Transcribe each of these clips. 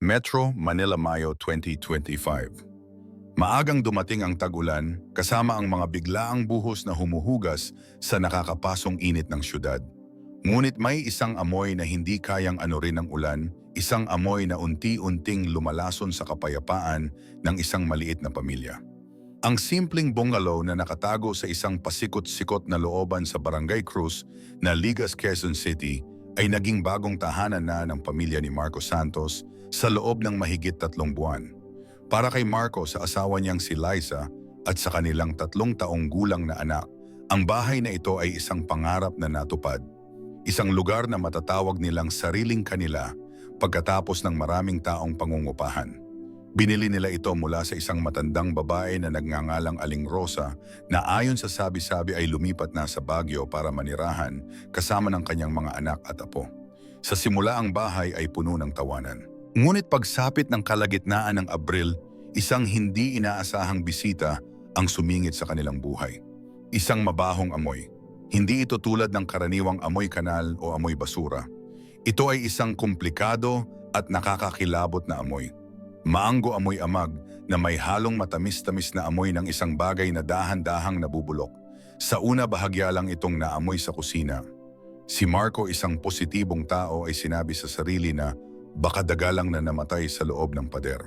Metro Manila Mayo 2025. Maagang dumating ang tag-ulan kasama ang mga biglaang buhos na humuhugas sa nakakapasong init ng syudad. Ngunit may isang amoy na hindi kayang anurin ng ulan, isang amoy na unti-unting lumalason sa kapayapaan ng isang maliit na pamilya. Ang simpleng bungalow na nakatago sa isang pasikot-sikot na looban sa Barangay Cruz na Ligas, Quezon City ay naging bagong tahanan na ng pamilya ni Marco Santos sa loob ng mahigit tatlong buwan. Para kay Marco sa asawa niyang si Liza at sa kanilang tatlong taong gulang na anak, ang bahay na ito ay isang pangarap na natupad. Isang lugar na matatawag nilang sariling kanila pagkatapos ng maraming taong pangungupahan. Binili nila ito mula sa isang matandang babae na nagngangalang Aling Rosa na ayon sa sabi-sabi ay lumipat na sa Baguio para manirahan kasama ng kanyang mga anak at apo. Sa simula ang bahay ay puno ng tawanan. Ngunit pagsapit ng kalagitnaan ng Abril, isang hindi inaasahang bisita ang sumingit sa kanilang buhay. Isang mabahong amoy. Hindi ito tulad ng karaniwang amoy kanal o amoy basura. Ito ay isang komplikado at nakakakilabot na amoy. Maanggo amoy amag na may halong matamis-tamis na amoy ng isang bagay na dahan-dahang nabubulok. Sa una bahagya lang itong naamoy sa kusina. Si Marco isang positibong tao ay sinabi sa sarili na baka dagalang na namatay sa loob ng pader.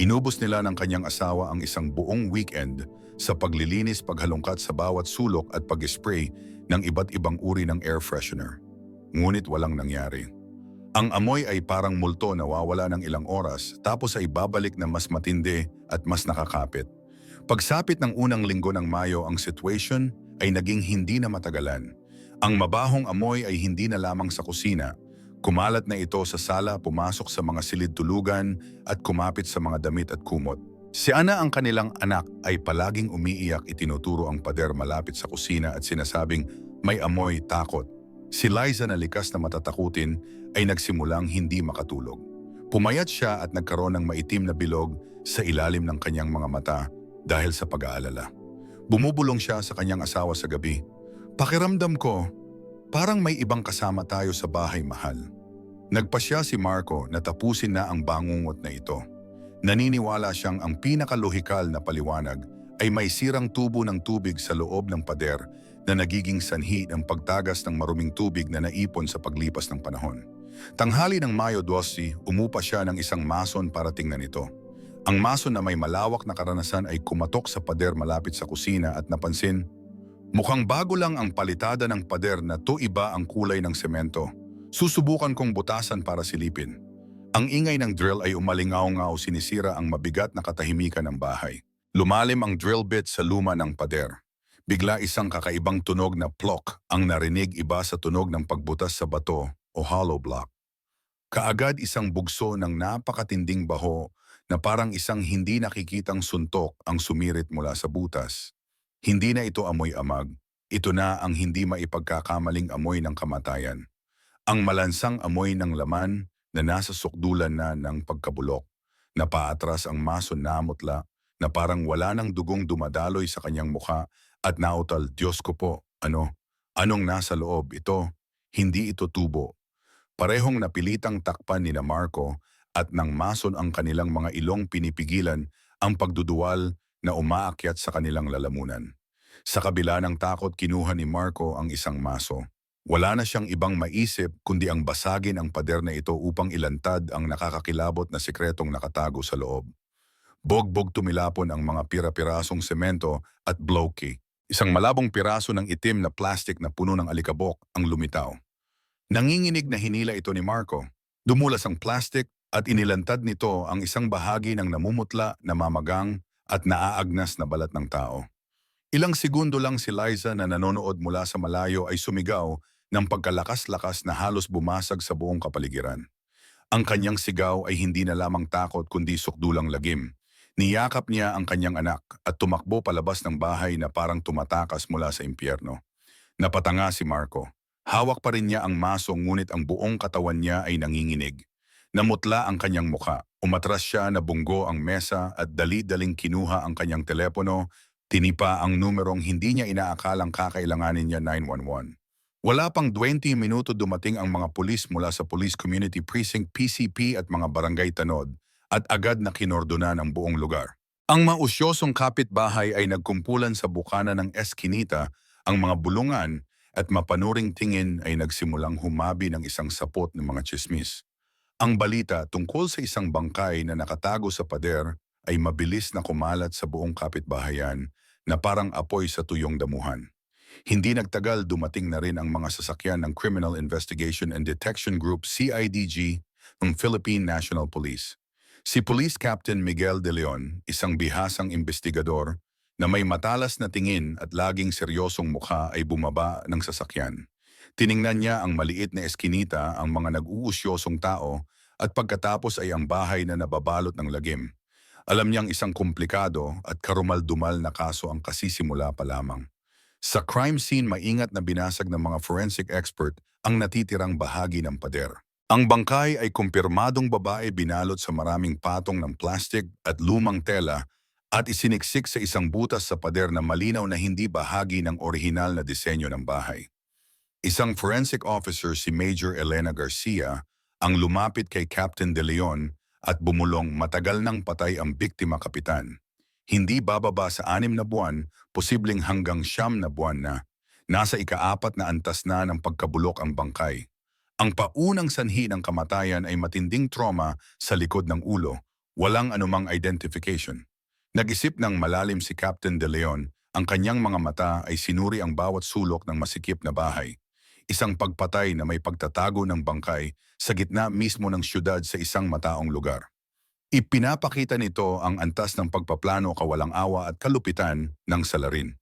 Inubos nila ng kanyang asawa ang isang buong weekend sa paglilinis paghalongkat sa bawat sulok at pag-spray ng iba't ibang uri ng air freshener. Ngunit walang nangyari. Ang amoy ay parang multo na wawala ng ilang oras tapos ay babalik na mas matindi at mas nakakapit. Pagsapit ng unang linggo ng Mayo ang situation ay naging hindi na matagalan. Ang mabahong amoy ay hindi na lamang sa kusina. Kumalat na ito sa sala, pumasok sa mga silid tulugan at kumapit sa mga damit at kumot. Si Ana ang kanilang anak ay palaging umiiyak itinuturo ang pader malapit sa kusina at sinasabing may amoy takot. Si Liza na likas na matatakutin ay nagsimulang hindi makatulog. Pumayat siya at nagkaroon ng maitim na bilog sa ilalim ng kanyang mga mata dahil sa pag-aalala. Bumubulong siya sa kanyang asawa sa gabi. Pakiramdam ko, parang may ibang kasama tayo sa bahay mahal. Nagpasya si Marco na tapusin na ang bangungot na ito. Naniniwala siyang ang pinakalohikal na paliwanag ay may sirang tubo ng tubig sa loob ng pader na nagiging sanhi ng pagtagas ng maruming tubig na naipon sa paglipas ng panahon. Tanghali ng Mayo 12, umupa siya ng isang mason para tingnan ito. Ang mason na may malawak na karanasan ay kumatok sa pader malapit sa kusina at napansin, mukhang bago lang ang palitada ng pader na to iba ang kulay ng semento. Susubukan kong butasan para silipin. Ang ingay ng drill ay umalingaw-ngaw sinisira ang mabigat na katahimikan ng bahay. Lumalim ang drill bit sa luma ng pader. Bigla isang kakaibang tunog na plok ang narinig iba sa tunog ng pagbutas sa bato o hollow block. Kaagad isang bugso ng napakatinding baho na parang isang hindi nakikitang suntok ang sumirit mula sa butas. Hindi na ito amoy amag, ito na ang hindi maipagkakamaling amoy ng kamatayan. Ang malansang amoy ng laman na nasa sukdulan na ng pagkabulok. Napaatras ang maso namutla na parang wala ng dugong dumadaloy sa kanyang mukha at nautal, Diyos ko po, ano? Anong nasa loob? Ito, hindi ito tubo. Parehong napilitang takpan ni na Marco at nang mason ang kanilang mga ilong pinipigilan ang pagduduwal na umaakyat sa kanilang lalamunan. Sa kabila ng takot kinuha ni Marco ang isang maso. Wala na siyang ibang maisip kundi ang basagin ang pader na ito upang ilantad ang nakakakilabot na sikretong nakatago sa loob. Bogbog tumilapon ang mga pira-pirasong semento at blokey. Isang malabong piraso ng itim na plastic na puno ng alikabok ang lumitaw. Nanginginig na hinila ito ni Marco. Dumulas ang plastic at inilantad nito ang isang bahagi ng namumutla, namamagang at naaagnas na balat ng tao. Ilang segundo lang si Liza na nanonood mula sa malayo ay sumigaw ng pagkalakas-lakas na halos bumasag sa buong kapaligiran. Ang kanyang sigaw ay hindi na lamang takot kundi sukdulang lagim. Niyakap niya ang kanyang anak at tumakbo palabas ng bahay na parang tumatakas mula sa impyerno. Napatanga si Marco. Hawak pa rin niya ang maso ngunit ang buong katawan niya ay nanginginig. Namutla ang kanyang muka. Umatras siya na bunggo ang mesa at dali-daling kinuha ang kanyang telepono, tinipa ang numerong hindi niya inaakalang kakailanganin niya 911. Wala pang 20 minuto dumating ang mga pulis mula sa Police Community Precinct PCP at mga barangay tanod at agad na kinordona ng buong lugar. Ang mausyosong kapitbahay ay nagkumpulan sa bukana ng Eskinita, ang mga bulungan at mapanuring tingin ay nagsimulang humabi ng isang sapot ng mga chismis. Ang balita tungkol sa isang bangkay na nakatago sa pader ay mabilis na kumalat sa buong kapitbahayan na parang apoy sa tuyong damuhan. Hindi nagtagal dumating na rin ang mga sasakyan ng Criminal Investigation and Detection Group CIDG ng Philippine National Police. Si Police Captain Miguel De Leon, isang bihasang investigador na may matalas na tingin at laging seryosong mukha ay bumaba ng sasakyan. Tiningnan niya ang maliit na eskinita, ang mga nag-uusyosong tao at pagkatapos ay ang bahay na nababalot ng lagim. Alam niyang isang komplikado at karumal-dumal na kaso ang kasisimula pa lamang. Sa crime scene, maingat na binasag ng mga forensic expert ang natitirang bahagi ng pader. Ang bangkay ay kumpirmadong babae binalot sa maraming patong ng plastic at lumang tela at isiniksik sa isang butas sa pader na malinaw na hindi bahagi ng orihinal na disenyo ng bahay. Isang forensic officer si Major Elena Garcia ang lumapit kay Captain De Leon at bumulong matagal nang patay ang biktima kapitan. Hindi bababa sa anim na buwan, posibleng hanggang siyam na buwan na. Nasa ikaapat na antas na ng pagkabulok ang bangkay. Ang paunang sanhi ng kamatayan ay matinding trauma sa likod ng ulo, walang anumang identification. Nag-isip ng malalim si Captain De Leon, ang kanyang mga mata ay sinuri ang bawat sulok ng masikip na bahay. Isang pagpatay na may pagtatago ng bangkay sa gitna mismo ng syudad sa isang mataong lugar. Ipinapakita nito ang antas ng pagpaplano kawalang awa at kalupitan ng salarin.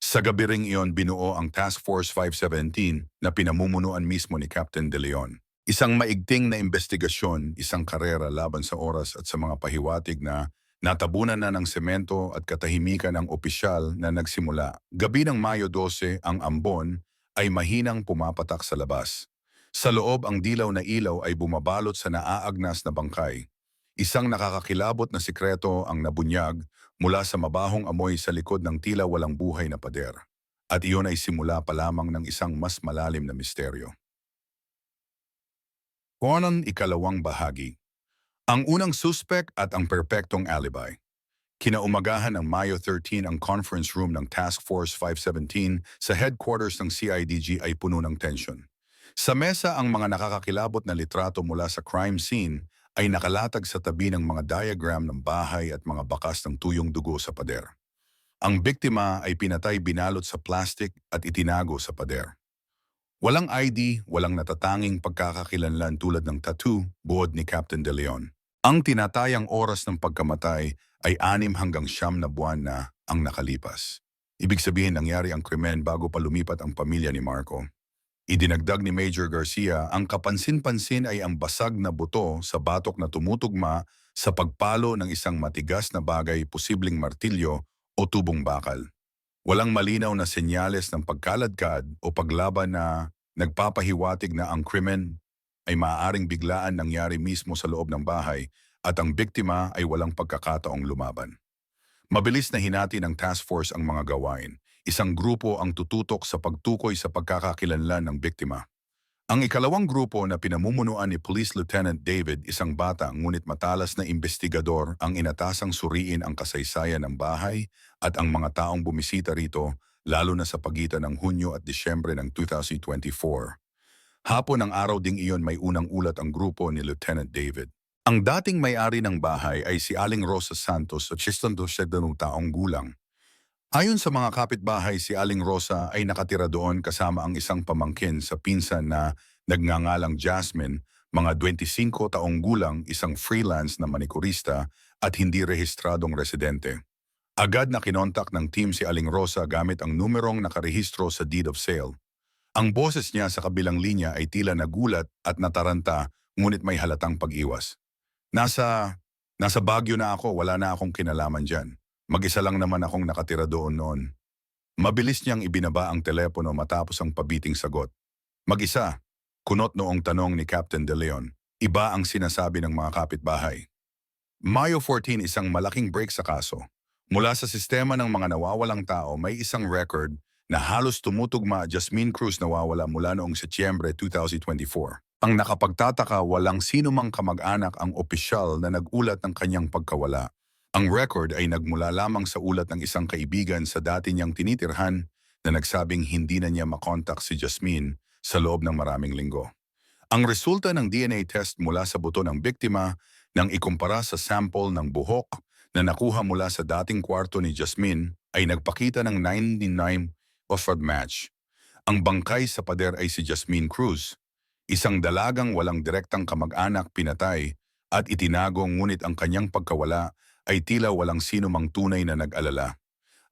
Sa gabi ring iyon binuo ang Task Force 517 na pinamumunuan mismo ni Captain De Leon. Isang maigting na investigasyon, isang karera laban sa oras at sa mga pahiwatig na natabunan na ng semento at katahimikan ng opisyal na nagsimula. Gabi ng Mayo 12, ang ambon ay mahinang pumapatak sa labas. Sa loob ang dilaw na ilaw ay bumabalot sa naaagnas na bangkay. Isang nakakakilabot na sikreto ang nabunyag mula sa mabahong amoy sa likod ng tila walang buhay na pader. At iyon ay simula pa lamang ng isang mas malalim na misteryo. Konon ikalawang bahagi. Ang unang suspect at ang perpektong alibi. Kinaumagahan ng Mayo 13 ang conference room ng Task Force 517 sa headquarters ng CIDG ay puno ng tension. Sa mesa ang mga nakakakilabot na litrato mula sa crime scene ay nakalatag sa tabi ng mga diagram ng bahay at mga bakas ng tuyong dugo sa pader. Ang biktima ay pinatay binalot sa plastic at itinago sa pader. Walang ID, walang natatanging pagkakakilanlan tulad ng tattoo, buod ni Captain De Leon. Ang tinatayang oras ng pagkamatay ay anim hanggang siyam na buwan na ang nakalipas. Ibig sabihin nangyari ang krimen bago pa lumipat ang pamilya ni Marco. Idinagdag ni Major Garcia, ang kapansin-pansin ay ang basag na buto sa batok na tumutugma sa pagpalo ng isang matigas na bagay posibleng martilyo o tubong bakal. Walang malinaw na senyales ng pagkaladkad o paglaban na nagpapahiwatig na ang krimen ay maaaring biglaan nangyari mismo sa loob ng bahay at ang biktima ay walang pagkakataong lumaban. Mabilis na hinati ng task force ang mga gawain. Isang grupo ang tututok sa pagtukoy sa pagkakakilanlan ng biktima. Ang ikalawang grupo na pinamumunuan ni Police Lieutenant David, isang bata ngunit matalas na investigador ang inatasang suriin ang kasaysayan ng bahay at ang mga taong bumisita rito lalo na sa pagitan ng Hunyo at Disyembre ng 2024. Hapon ng araw ding iyon may unang ulat ang grupo ni Lieutenant David. Ang dating may-ari ng bahay ay si Aling Rosa Santos at 62 taong gulang. Ayon sa mga kapitbahay, si Aling Rosa ay nakatira doon kasama ang isang pamangkin sa pinsan na nagngangalang Jasmine, mga 25 taong gulang, isang freelance na manikurista at hindi rehistradong residente. Agad na kinontak ng team si Aling Rosa gamit ang numerong nakarehistro sa deed of sale. Ang boses niya sa kabilang linya ay tila nagulat at nataranta ngunit may halatang pag-iwas. Nasa, nasa Baguio na ako, wala na akong kinalaman dyan. Mag-isa lang naman akong nakatira doon noon. Mabilis niyang ibinaba ang telepono matapos ang pabiting sagot. Mag-isa, kunot noong tanong ni Captain De Leon. Iba ang sinasabi ng mga kapitbahay. Mayo 14 isang malaking break sa kaso. Mula sa sistema ng mga nawawalang tao, may isang record na halos tumutugma Jasmine Cruz nawawala mula noong Setyembre 2024. Ang nakapagtataka walang sino mang kamag-anak ang opisyal na nagulat ng kanyang pagkawala. Ang record ay nagmula lamang sa ulat ng isang kaibigan sa dati niyang tinitirhan na nagsabing hindi na niya makontak si Jasmine sa loob ng maraming linggo. Ang resulta ng DNA test mula sa buto ng biktima nang ikumpara sa sample ng buhok na nakuha mula sa dating kwarto ni Jasmine ay nagpakita ng 99 Offord match. Ang bangkay sa pader ay si Jasmine Cruz, isang dalagang walang direktang kamag-anak pinatay at itinago ngunit ang kanyang pagkawala ay tila walang sino mang tunay na nag-alala.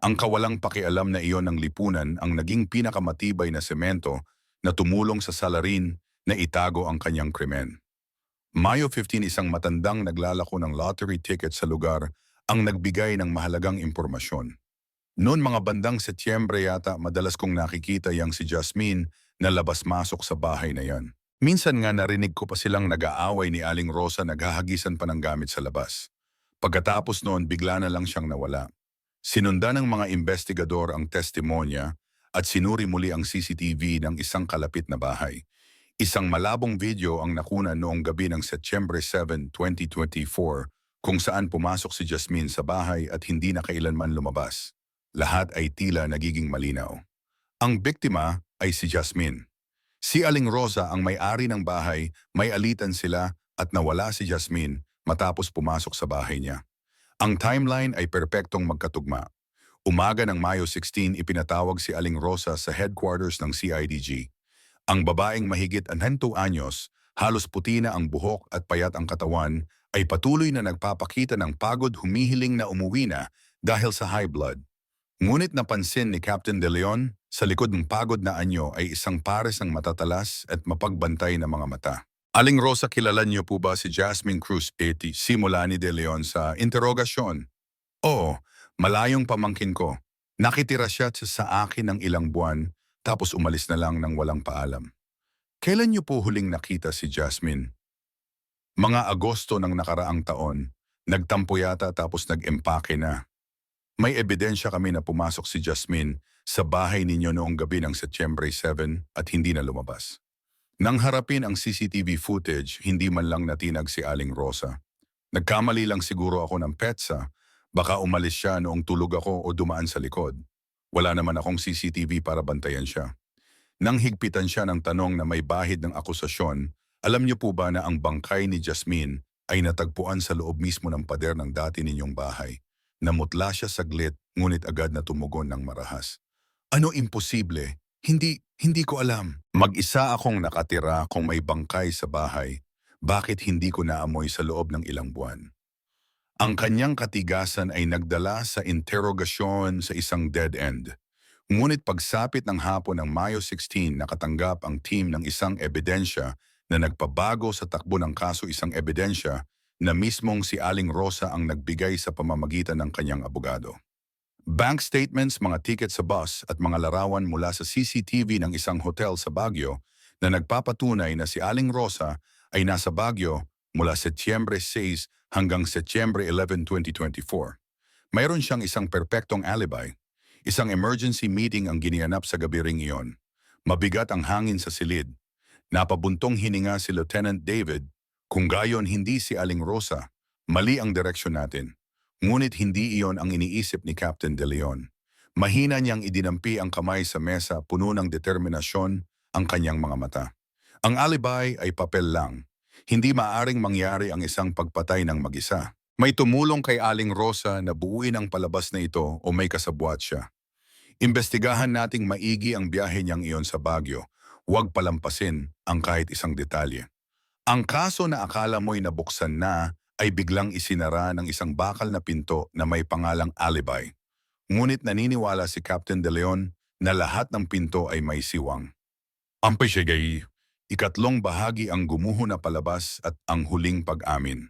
Ang kawalang pakialam na iyon ng lipunan ang naging pinakamatibay na semento na tumulong sa salarin na itago ang kanyang krimen. Mayo 15 isang matandang naglalako ng lottery ticket sa lugar ang nagbigay ng mahalagang impormasyon. Noon mga bandang Setyembre yata madalas kong nakikita yang si Jasmine na labas-masok sa bahay na yan. Minsan nga narinig ko pa silang nag-aaway ni Aling Rosa naghahagisan pa ng gamit sa labas. Pagkatapos noon bigla na lang siyang nawala. Sinundan ng mga investigador ang testimonya at sinuri muli ang CCTV ng isang kalapit na bahay. Isang malabong video ang nakuna noong gabi ng Setyembre 7, 2024 kung saan pumasok si Jasmine sa bahay at hindi na kailanman lumabas. Lahat ay tila nagiging malinaw. Ang biktima ay si Jasmine. Si Aling Rosa ang may-ari ng bahay, may alitan sila at nawala si Jasmine matapos pumasok sa bahay niya. Ang timeline ay perpektong magkatugma. Umaga ng Mayo 16 ipinatawag si Aling Rosa sa headquarters ng CIDG. Ang babaeng mahigit 90 anyos, halos puti na ang buhok at payat ang katawan, ay patuloy na nagpapakita ng pagod humihiling na umuwi na dahil sa high blood. Ngunit napansin ni Captain De Leon, sa likod ng pagod na anyo ay isang pares ng matatalas at mapagbantay na mga mata. Aling Rosa, kilala niyo po ba si Jasmine Cruz 80 simula ni De Leon sa interogasyon? Oo, malayong pamangkin ko. Nakitira siya sa akin ng ilang buwan tapos umalis na lang ng walang paalam. Kailan niyo po huling nakita si Jasmine? Mga Agosto ng nakaraang taon, nagtampo yata tapos nag-empake na. May ebidensya kami na pumasok si Jasmine sa bahay ninyo noong gabi ng Setyembre 7 at hindi na lumabas. Nang harapin ang CCTV footage, hindi man lang natinag si Aling Rosa. Nagkamali lang siguro ako ng petsa, baka umalis siya noong tulog ako o dumaan sa likod. Wala naman akong CCTV para bantayan siya. Nang higpitan siya ng tanong na may bahid ng akusasyon, alam niyo po ba na ang bangkay ni Jasmine ay natagpuan sa loob mismo ng pader ng dati ninyong bahay? Namutla siya saglit, ngunit agad na tumugon ng marahas. Ano imposible? Hindi, hindi ko alam. Mag-isa akong nakatira kung may bangkay sa bahay. Bakit hindi ko naamoy sa loob ng ilang buwan? Ang kanyang katigasan ay nagdala sa interogasyon sa isang dead end. Ngunit pagsapit ng hapon ng Mayo 16, nakatanggap ang team ng isang ebidensya na nagpabago sa takbo ng kaso isang ebidensya na mismong si Aling Rosa ang nagbigay sa pamamagitan ng kanyang abogado. Bank statements, mga ticket sa bus at mga larawan mula sa CCTV ng isang hotel sa Baguio na nagpapatunay na si Aling Rosa ay nasa Baguio mula Setyembre 6 hanggang Setyembre 11, 2024. Mayroon siyang isang perpektong alibi. Isang emergency meeting ang ginianap sa gabi ring iyon. Mabigat ang hangin sa silid. Napabuntong hininga si Lieutenant David kung gayon hindi si Aling Rosa, mali ang direksyon natin. Ngunit hindi iyon ang iniisip ni Captain De Leon. Mahina niyang idinampi ang kamay sa mesa puno ng determinasyon ang kanyang mga mata. Ang alibi ay papel lang. Hindi maaring mangyari ang isang pagpatay ng mag-isa. May tumulong kay Aling Rosa na buuin ang palabas na ito o may kasabwat siya. Imbestigahan nating maigi ang biyahe niyang iyon sa Baguio. Huwag palampasin ang kahit isang detalye. Ang kaso na akala mo'y nabuksan na ay biglang isinara ng isang bakal na pinto na may pangalang alibi. Ngunit naniniwala si Captain De Leon na lahat ng pinto ay may siwang. Ang pesyegay, ikatlong bahagi ang gumuho na palabas at ang huling pag-amin.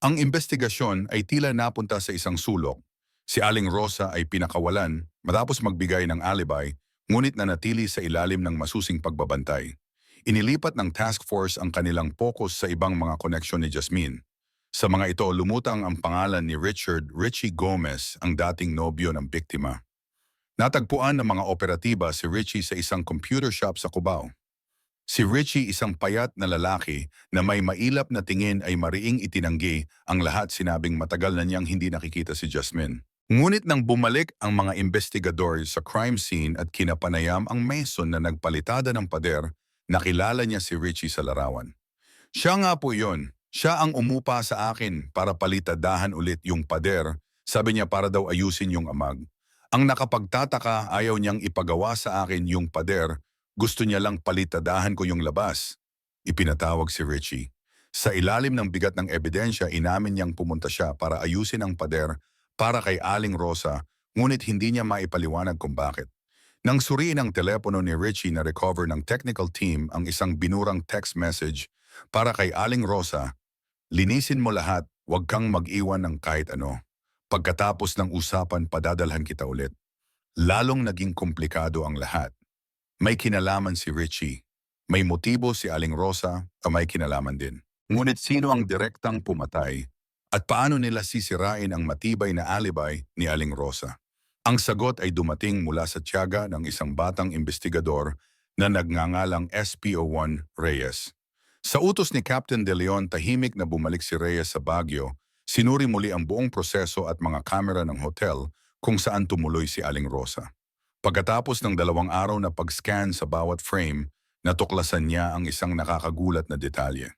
Ang investigasyon ay tila napunta sa isang sulok. Si Aling Rosa ay pinakawalan matapos magbigay ng alibi ngunit nanatili sa ilalim ng masusing pagbabantay. Inilipat ng task force ang kanilang focus sa ibang mga koneksyon ni Jasmine. Sa mga ito, lumutang ang pangalan ni Richard Richie Gomez, ang dating nobyo ng biktima. Natagpuan ng mga operatiba si Richie sa isang computer shop sa Cubao. Si Richie isang payat na lalaki na may mailap na tingin ay mariing itinanggi ang lahat sinabing matagal na niyang hindi nakikita si Jasmine. Ngunit nang bumalik ang mga investigador sa crime scene at kinapanayam ang Mason na nagpalitada ng pader, nakilala niya si Richie sa larawan. Siya nga po yon. Siya ang umupa sa akin para palitadahan ulit yung pader. Sabi niya para daw ayusin yung amag. Ang nakapagtataka ayaw niyang ipagawa sa akin yung pader. Gusto niya lang palitadahan ko yung labas. Ipinatawag si Richie. Sa ilalim ng bigat ng ebidensya, inamin niyang pumunta siya para ayusin ang pader para kay Aling Rosa, ngunit hindi niya maipaliwanag kung bakit. Nang suriin ang telepono ni Richie na recover ng technical team ang isang binurang text message para kay Aling Rosa, linisin mo lahat, huwag kang mag-iwan ng kahit ano. Pagkatapos ng usapan, padadalhan kita ulit. Lalong naging komplikado ang lahat. May kinalaman si Richie. May motibo si Aling Rosa o may kinalaman din. Ngunit sino ang direktang pumatay at paano nila sisirain ang matibay na alibay ni Aling Rosa? Ang sagot ay dumating mula sa tiyaga ng isang batang investigador na nagngangalang SPO1 Reyes. Sa utos ni Captain De Leon, tahimik na bumalik si Reyes sa Baguio, sinuri muli ang buong proseso at mga kamera ng hotel kung saan tumuloy si Aling Rosa. Pagkatapos ng dalawang araw na pag-scan sa bawat frame, natuklasan niya ang isang nakakagulat na detalye.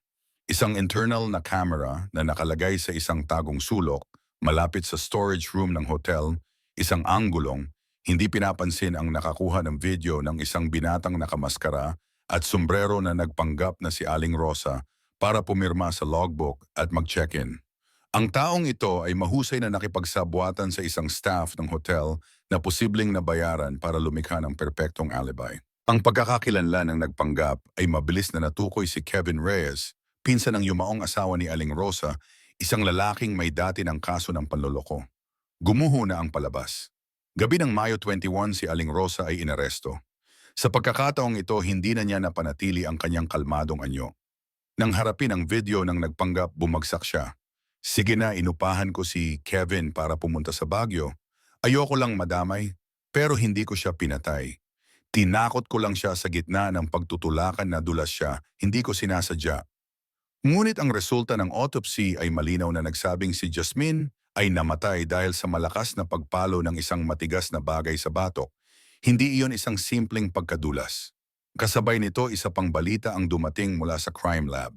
Isang internal na camera na nakalagay sa isang tagong sulok malapit sa storage room ng hotel, isang anggulong, hindi pinapansin ang nakakuha ng video ng isang binatang nakamaskara at sombrero na nagpanggap na si Aling Rosa para pumirma sa logbook at mag-check-in. Ang taong ito ay mahusay na nakipagsabuatan sa isang staff ng hotel na posibleng nabayaran para lumikha ng perpektong alibi. Ang pagkakakilanlan ng nagpanggap ay mabilis na natukoy si Kevin Reyes, pinsan ng yumaong asawa ni Aling Rosa, isang lalaking may dati ng kaso ng panloloko. Gumuho na ang palabas. Gabi ng Mayo 21 si Aling Rosa ay inaresto. Sa pagkakataong ito, hindi na niya napanatili ang kanyang kalmadong anyo. Nang harapin ang video ng nagpanggap, bumagsak siya. Sige na, inupahan ko si Kevin para pumunta sa Baguio. Ayoko lang madamay, pero hindi ko siya pinatay. Tinakot ko lang siya sa gitna ng pagtutulakan na dulas siya, hindi ko sinasadya. Ngunit ang resulta ng autopsy ay malinaw na nagsabing si Jasmine ay namatay dahil sa malakas na pagpalo ng isang matigas na bagay sa batok. Hindi iyon isang simpleng pagkadulas. Kasabay nito isa pang balita ang dumating mula sa crime lab.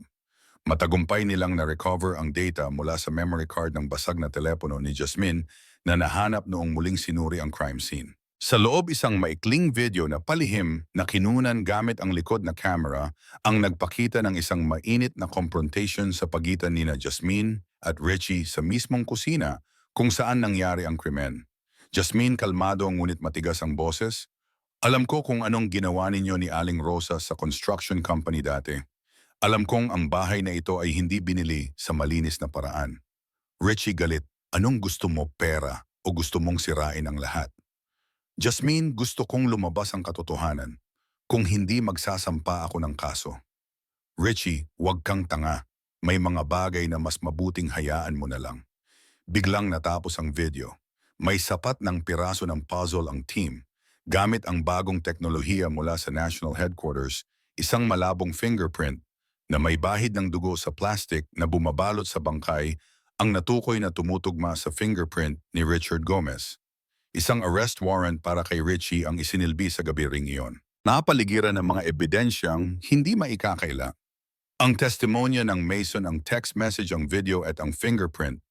Matagumpay nilang na-recover ang data mula sa memory card ng basag na telepono ni Jasmine na nahanap noong muling sinuri ang crime scene. Sa loob isang maikling video na palihim na kinunan gamit ang likod na camera ang nagpakita ng isang mainit na confrontation sa pagitan ni na Jasmine at Richie sa mismong kusina kung saan nangyari ang krimen. Jasmine kalmado ngunit matigas ang boses. Alam ko kung anong ginawa ninyo ni Aling Rosa sa construction company dati. Alam kong ang bahay na ito ay hindi binili sa malinis na paraan. Richie galit, anong gusto mo pera o gusto mong sirain ang lahat? Jasmine, gusto kong lumabas ang katotohanan. Kung hindi magsasampa ako ng kaso. Richie, huwag kang tanga. May mga bagay na mas mabuting hayaan mo na lang. Biglang natapos ang video. May sapat ng piraso ng puzzle ang team. Gamit ang bagong teknolohiya mula sa National Headquarters, isang malabong fingerprint na may bahid ng dugo sa plastic na bumabalot sa bangkay ang natukoy na tumutugma sa fingerprint ni Richard Gomez. Isang arrest warrant para kay Richie ang isinilbi sa gabi ring iyon. Napaligiran ng mga ebidensyang hindi maikakaila. Ang testimonya ng Mason ang text message ang video at ang fingerprint.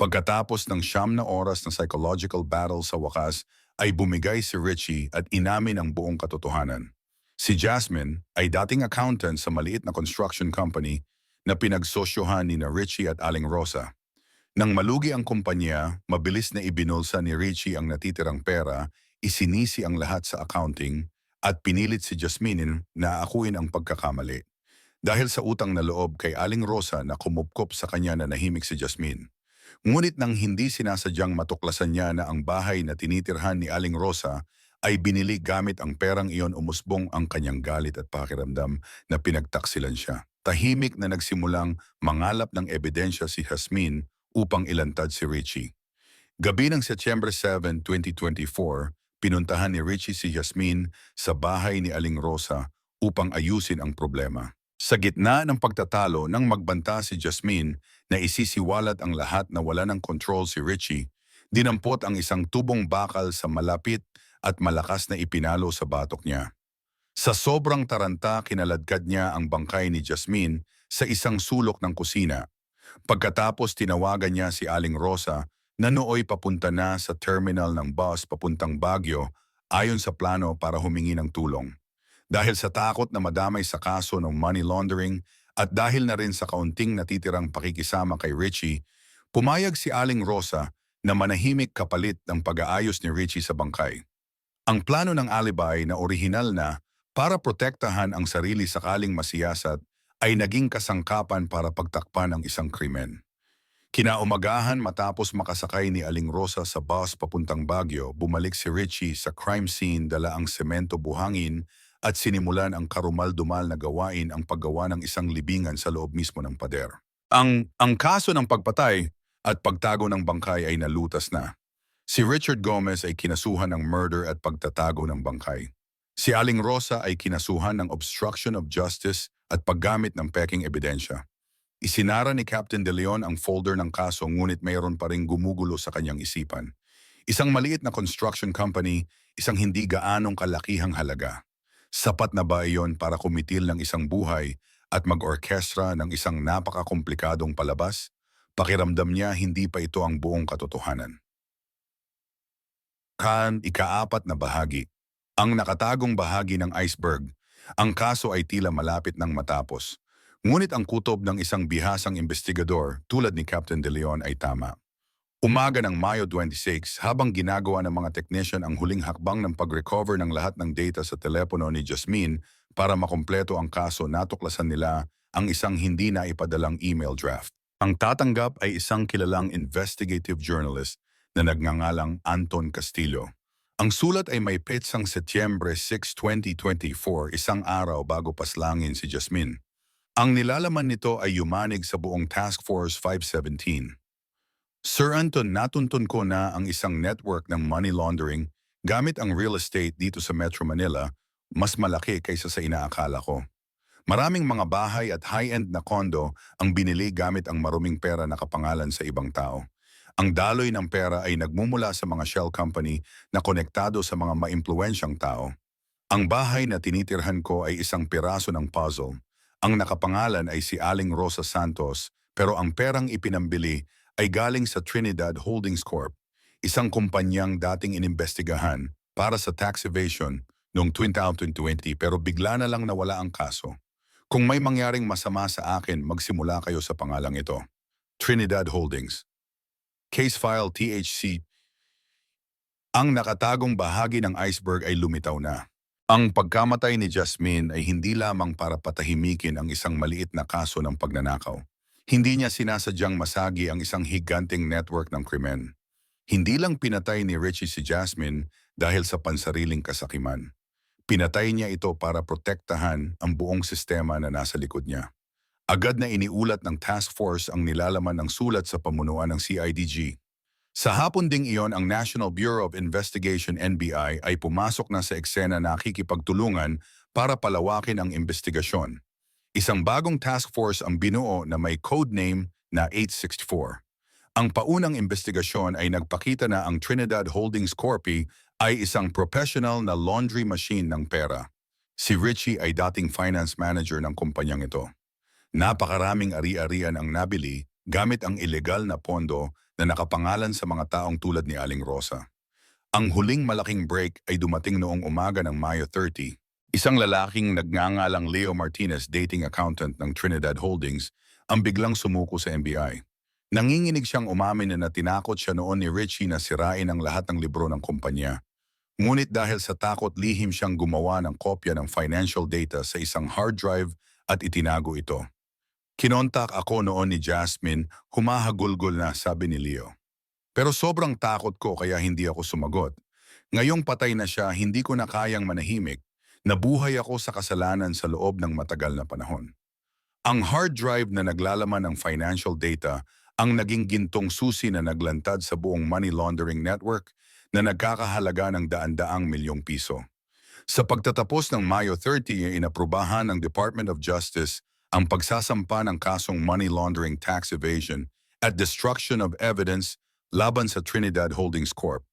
Pagkatapos ng siyam na oras na psychological battle sa wakas, ay bumigay si Richie at inamin ang buong katotohanan. Si Jasmine ay dating accountant sa maliit na construction company na pinagsosyohan ni na Richie at Aling Rosa. Nang malugi ang kumpanya, mabilis na ibinulsa ni Richie ang natitirang pera, isinisi ang lahat sa accounting at pinilit si Jasmine na akuin ang pagkakamali. Dahil sa utang na loob kay Aling Rosa na kumupkop sa kanya na nahimik si Jasmine. Ngunit nang hindi sinasadyang matuklasan niya na ang bahay na tinitirhan ni Aling Rosa ay binili gamit ang perang iyon umusbong ang kanyang galit at pakiramdam na pinagtaksilan siya. Tahimik na nagsimulang mangalap ng ebidensya si Jasmine upang ilantad si Richie. Gabi ng Setyembre 7, 2024, pinuntahan ni Richie si Jasmine sa bahay ni Aling Rosa upang ayusin ang problema. Sa gitna ng pagtatalo nang magbanta si Jasmine na isisiwalat ang lahat na wala ng control si Richie, dinampot ang isang tubong bakal sa malapit at malakas na ipinalo sa batok niya. Sa sobrang taranta, kinaladkad niya ang bangkay ni Jasmine sa isang sulok ng kusina. Pagkatapos tinawagan niya si Aling Rosa na nooy papunta na sa terminal ng bus papuntang Baguio ayon sa plano para humingi ng tulong. Dahil sa takot na madamay sa kaso ng money laundering at dahil na rin sa kaunting natitirang pakikisama kay Richie, pumayag si Aling Rosa na manahimik kapalit ng pag-aayos ni Richie sa bangkay. Ang plano ng alibay na orihinal na para protektahan ang sarili sakaling masiyasat ay naging kasangkapan para pagtakpan ang isang krimen. Kinaumagahan matapos makasakay ni Aling Rosa sa bus papuntang Baguio, bumalik si Richie sa crime scene dala ang semento buhangin at sinimulan ang karumal-dumal na gawain ang paggawa ng isang libingan sa loob mismo ng pader. Ang, ang kaso ng pagpatay at pagtago ng bangkay ay nalutas na. Si Richard Gomez ay kinasuhan ng murder at pagtatago ng bangkay. Si Aling Rosa ay kinasuhan ng obstruction of justice at paggamit ng peking ebidensya. Isinara ni Captain De Leon ang folder ng kaso ngunit mayroon pa ring gumugulo sa kanyang isipan. Isang maliit na construction company, isang hindi gaanong kalakihang halaga. Sapat na ba iyon para kumitil ng isang buhay at mag-orkestra ng isang napakakomplikadong palabas? Pakiramdam niya hindi pa ito ang buong katotohanan. Kan ikaapat na bahagi. Ang nakatagong bahagi ng iceberg. Ang kaso ay tila malapit ng matapos. Ngunit ang kutob ng isang bihasang investigador tulad ni Captain De Leon ay tama. Umaga ng Mayo 26 habang ginagawa ng mga technician ang huling hakbang ng pag-recover ng lahat ng data sa telepono ni Jasmine para makompleto ang kaso natuklasan nila ang isang hindi na ipadalang email draft. Ang tatanggap ay isang kilalang investigative journalist na nagngangalang Anton Castillo. Ang sulat ay may petsang Setyembre 6, 2024, isang araw bago paslangin si Jasmine. Ang nilalaman nito ay yumanig sa buong Task Force 517. Sir Anton, natuntun ko na ang isang network ng money laundering gamit ang real estate dito sa Metro Manila mas malaki kaysa sa inaakala ko. Maraming mga bahay at high-end na kondo ang binili gamit ang maruming pera na kapangalan sa ibang tao. Ang daloy ng pera ay nagmumula sa mga shell company na konektado sa mga maimpluensyang tao. Ang bahay na tinitirhan ko ay isang piraso ng puzzle. Ang nakapangalan ay si Aling Rosa Santos pero ang perang ipinambili ay galing sa Trinidad Holdings Corp, isang kumpanyang dating inimbestigahan para sa tax evasion noong 2020 pero bigla na lang nawala ang kaso. Kung may mangyaring masama sa akin, magsimula kayo sa pangalang ito. Trinidad Holdings. Case file THC. Ang nakatagong bahagi ng iceberg ay lumitaw na. Ang pagkamatay ni Jasmine ay hindi lamang para patahimikin ang isang maliit na kaso ng pagnanakaw. Hindi niya sinasadyang masagi ang isang higanting network ng krimen. Hindi lang pinatay ni Richie si Jasmine dahil sa pansariling kasakiman. Pinatay niya ito para protektahan ang buong sistema na nasa likod niya. Agad na iniulat ng task force ang nilalaman ng sulat sa pamunuan ng CIDG. Sa hapon ding iyon, ang National Bureau of Investigation NBI ay pumasok na sa eksena na nakikipagtulungan para palawakin ang investigasyon. Isang bagong task force ang binuo na may code name na 864. Ang paunang investigasyon ay nagpakita na ang Trinidad Holdings Corp ay isang professional na laundry machine ng pera. Si Richie ay dating finance manager ng kumpanyang ito. Napakaraming ari-arian ang nabili gamit ang ilegal na pondo na nakapangalan sa mga taong tulad ni Aling Rosa. Ang huling malaking break ay dumating noong umaga ng Mayo 30. Isang lalaking nagngangalang Leo Martinez, dating accountant ng Trinidad Holdings, ang biglang sumuko sa NBI. Nanginginig siyang umamin na natinakot siya noon ni Richie na sirain ang lahat ng libro ng kumpanya. Ngunit dahil sa takot lihim siyang gumawa ng kopya ng financial data sa isang hard drive at itinago ito. Kinontak ako noon ni Jasmine, humahagulgol na sabi ni Leo. Pero sobrang takot ko kaya hindi ako sumagot. Ngayong patay na siya, hindi ko na kayang manahimik. Nabuhay ako sa kasalanan sa loob ng matagal na panahon. Ang hard drive na naglalaman ng financial data ang naging gintong susi na naglantad sa buong money laundering network na nagkakahalaga ng daan-daang milyong piso. Sa pagtatapos ng Mayo 30, inaprubahan ng Department of Justice ang pagsasampa ng kasong money laundering tax evasion at destruction of evidence laban sa Trinidad Holdings Corp.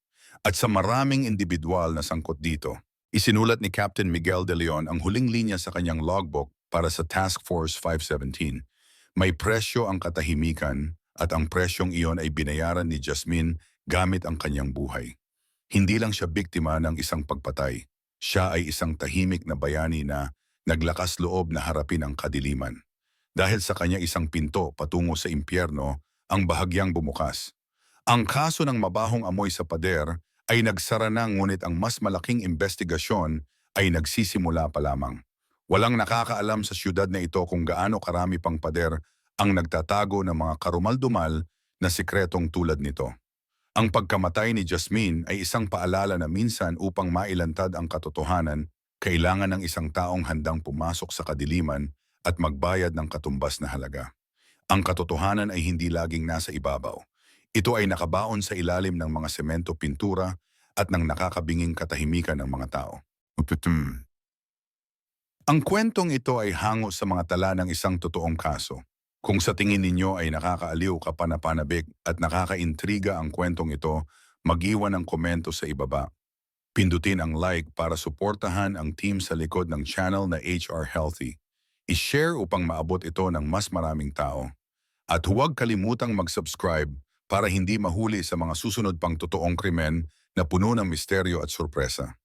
At sa maraming individual na sangkot dito, isinulat ni Captain Miguel de Leon ang huling linya sa kanyang logbook para sa Task Force 517. May presyo ang katahimikan at ang presyong iyon ay binayaran ni Jasmine gamit ang kanyang buhay. Hindi lang siya biktima ng isang pagpatay. Siya ay isang tahimik na bayani na naglakas loob na harapin ang kadiliman. Dahil sa kanya isang pinto patungo sa impyerno ang bahagyang bumukas. Ang kaso ng mabahong amoy sa pader ay nagsara na ngunit ang mas malaking investigasyon ay nagsisimula pa lamang. Walang nakakaalam sa syudad na ito kung gaano karami pang pader ang nagtatago ng mga karumaldumal na sikretong tulad nito. Ang pagkamatay ni Jasmine ay isang paalala na minsan upang mailantad ang katotohanan, kailangan ng isang taong handang pumasok sa kadiliman at magbayad ng katumbas na halaga. Ang katotohanan ay hindi laging nasa ibabaw. Ito ay nakabaon sa ilalim ng mga semento pintura at ng nakakabinging katahimikan ng mga tao. Ang kwentong ito ay hango sa mga tala ng isang totoong kaso. Kung sa tingin ninyo ay nakakaaliw kapanapanabik at nakakaintriga ang kwentong ito, mag-iwan ng komento sa ibaba. Pindutin ang like para suportahan ang team sa likod ng channel na HR Healthy. I-share upang maabot ito ng mas maraming tao. At huwag kalimutang mag-subscribe para hindi mahuli sa mga susunod pang totoong krimen na puno ng misteryo at sorpresa.